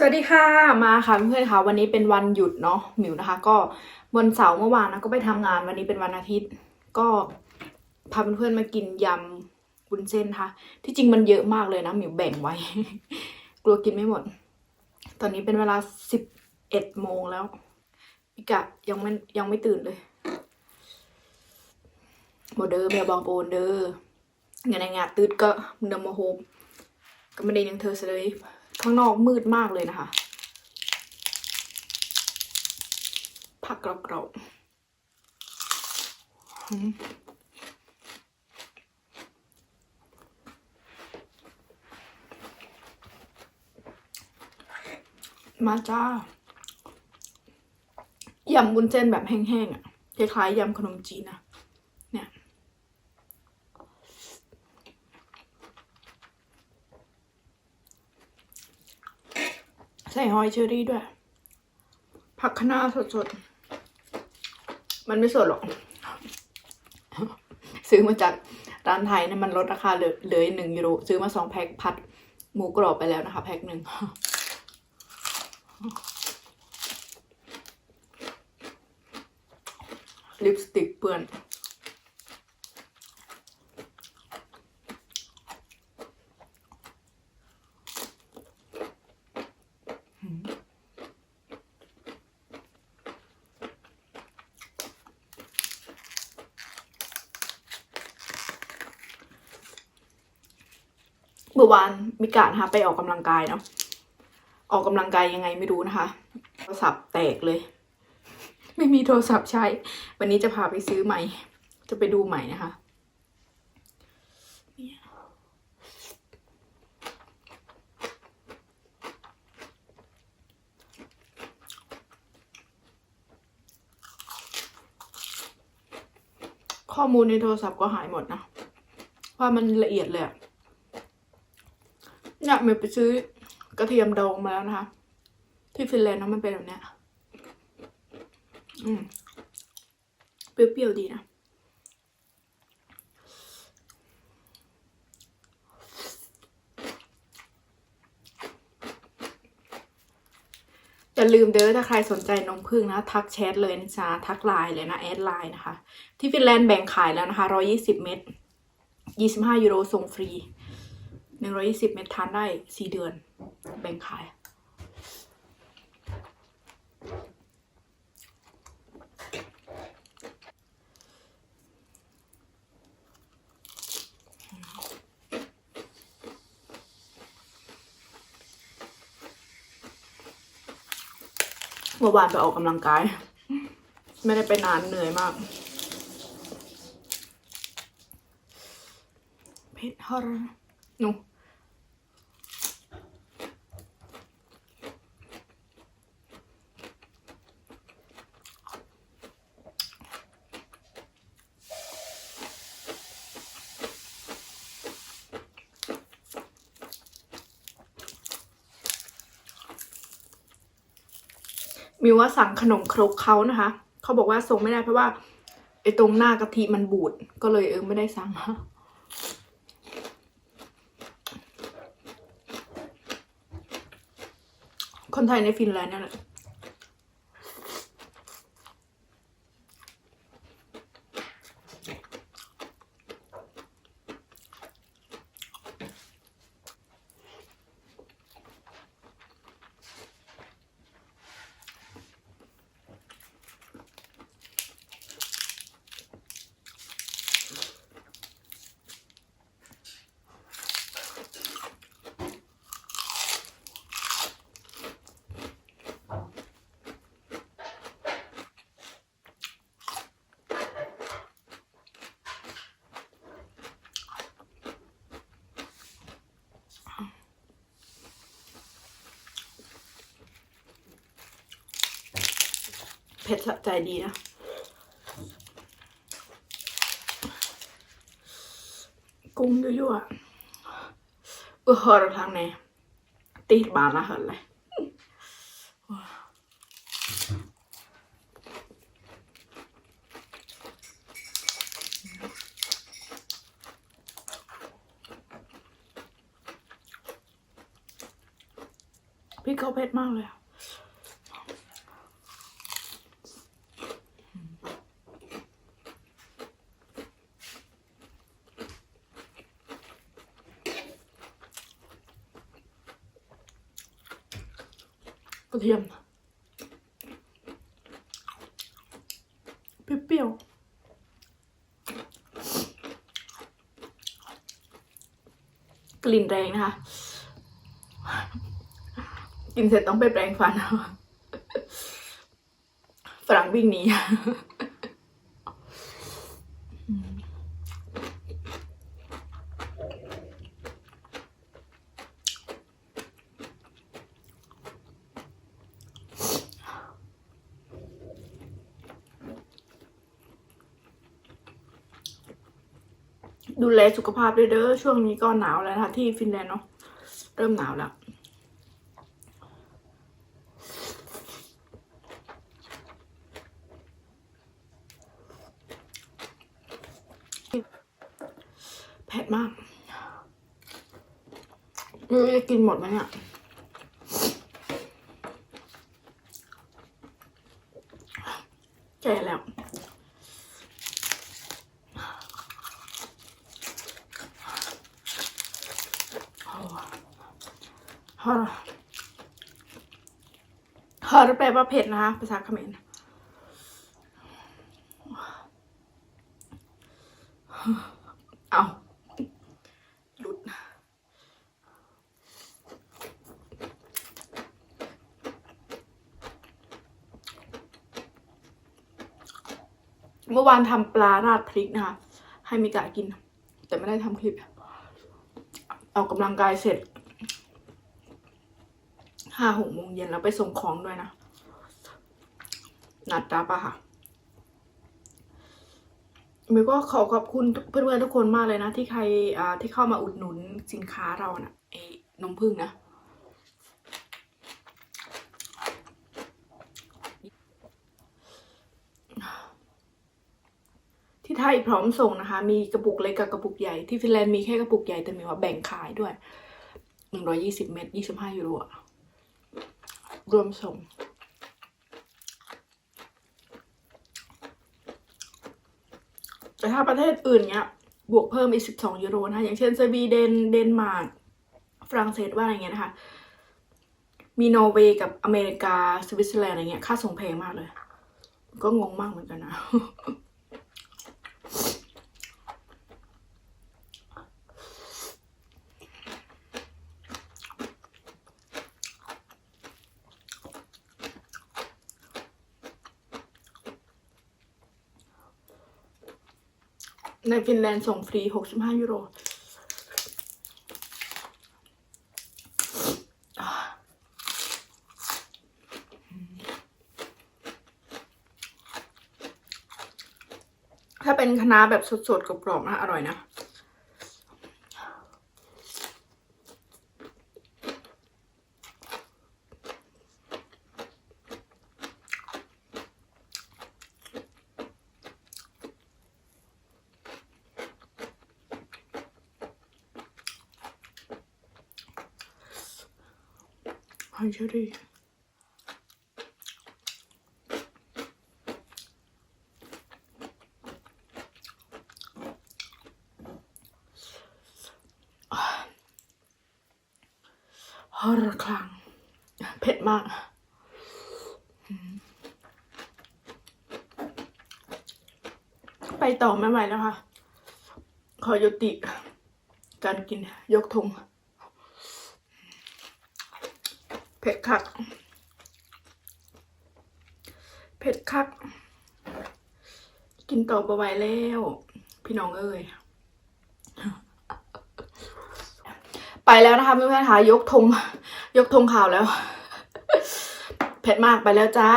สวัสดีค่ะมาค่ะเพื่อนๆค่ะวันนี้เป็นวันหยุดเนาะหมิวนะคะ ก็วันเสาร์เมื่อวานนะก็ไปทำงานวันนี้เป็นวันอาทิตย์ ก็พาเพื่อนๆมากินยำวุ้นเส้นค่ะ ที่จริงมันเยอะมากเลยนะหมิวแบ่งไว้ กลัวกินไม่หมด ตอนนี้เป็นเวลาสิบเอ็ดโมงแล้วพิกะยังไม่ยังไม่ตื่นเลยโมเดอร์เบียบองโปนเดอร์งินในงานตืดก็เดมโมโฮมก็ไม่ได้ยังเธอเลย ข้างนอกมืดมากเลยนะคะ ผักกรอบๆมาจ้ายำบุญเส้นแบบแห้งๆอะคล้ายๆยำขนมจีนนะเนี่ย ใส่หอยเชอรี่ด้วย ผักคะน้าสดๆ มันไม่สดหรอก ซื้อมาจากร้านไทยนะมันลดราคาเหลือเหลือหนึ่งยูโรซื้อมาสองแพ็คผัดหมูกรอบไปแล้วนะคะ แพ็คหนึ่งลิปสติกเปื้อน เมื่อวานมีกานะคะไปออกกำลังกายเนาะออกกำลังกายยังไงไม่รู้นะคะ โทรศัพท์แตกเลย ไม่มีโทรศัพท์ใช้ วันนี้จะพาไปซื้อใหม่ จะไปดูใหม่นะคะข้อมูลในโทรศัพท์ก็หายหมดนะ ว่ามันละเอียดเลยอะ เนี่ยเมย์ไปซื้อกระเทียมดองมาแล้วนะคะ ที่ฟินแลนด์นะมันเป็นแบบเนี้ยอืมเปรี้ยวๆดีนะอย่าลืมเด้อถ้าใครสนใจนมผึ้งนะ ทักแชทเลยนะจ๊ะทักไลน์เลยนะ แอดไลน์นะคะ ที่ฟินแลนด์แบ่งขายแล้วนะคะ 120 เม็ด25 ยูโรส่งฟรี หนึ่งร้อยี่สิบเม็ดทานได้สี่เดือน แบ่งขาย เมื่อวานไปออกกำลังกาย ไม่ได้ไปนานเหนื่อยมากเพชรฮอร์ หนูมิวว่าสั่งขนมครกเขานะคะ เขาบอกว่าส่งไม่ได้เพราะว่าไอ้ตรงหน้ากะทิมันบูด ก็เลยเออไม่ได้สั่ง คนไทยในฟินแลนด์นั่นแหละ ผ็ดสะใจดีนะกุ้งยั่วๆเออหอทางไหนตีบานละหันเลยพริกริกเขาเผ็ดมากเลย กระเทียมเปรี้ยวกลิ่นแรงนะคะกินเสร็จต้องไปแปรงฟันฝรั่งวิ่งหนี ดูแลสุขภาพด้วยเด้อช่วงนี้ก็หนาวแล้วนะคะที่ฟินแลนด์เนาะเริ่มหนาวแล้วเผ็ดมากไม่รู้จะกินหมดไหมเนี่ยแก่แล้ว ฮอร์ฮอร์แปลว่าเผ็ดนะคะภาษาเขมรเอาหลุดเมื่อวานทำปลาราดพริกนะคะ ให้มิกะกิน แต่ไม่ได้ทำคลิปออกกำลังกายเสร็จ ห้าหกโมงเย็นแล้วไปส่งของด้วยนะ นัดรับอะค่ะมิวก็ขอขอบคุณเพื่อนๆทุกคนมากเลยนะ ที่ใครที่เข้ามาอุดหนุนสินค้าเรานะ่ะไอ้นมผึ้งนะที่ไทยพร้อมส่งนะคะ มีกระปุกเล็กกับกระปุกใหญ่ที่ฟินแลนด์มีแค่กระปุกใหญ่แต่มีว่าแบ่งขายด้วยหนึ่งร้อยี่สิบเม็ดยี่สิบห้ายูโรอะ รวมส่ง แต่ถ้าประเทศอื่นเนี้ย บวกเพิ่มอีกสิบสองยูโรนะคะ อย่างเช่นสวีเดน เดนมาร์ก ฝรั่งเศสว่าอะไรเงี้ยนะคะ มีนอร์เวย์กับอเมริกา สวิตเซอร์แลนด์อะไรเงี้ย ค่าส่งแพงมากเลย ก็งงมากเหมือนกันนะ ในฟินแลนด์ส่งฟรี 65 ยูโร ถ้าเป็นคณะน้าแบบสดๆกรอบๆนะอร่อยนะ หอยเชอรี่ฮอร์คลังเผ็ดมากไปต่อไม่ไหวแล้วค่ะ ขอยุติการกินยกธง เผ็ดคัก เผ็ดคัก กินต่อไปไหวแล้ว พี่น้องเอ้ย ไปแล้วนะคะเพื่อนๆค่ะยกธงยกธงข่าวแล้ว เผ็ดมากไปแล้วจ้า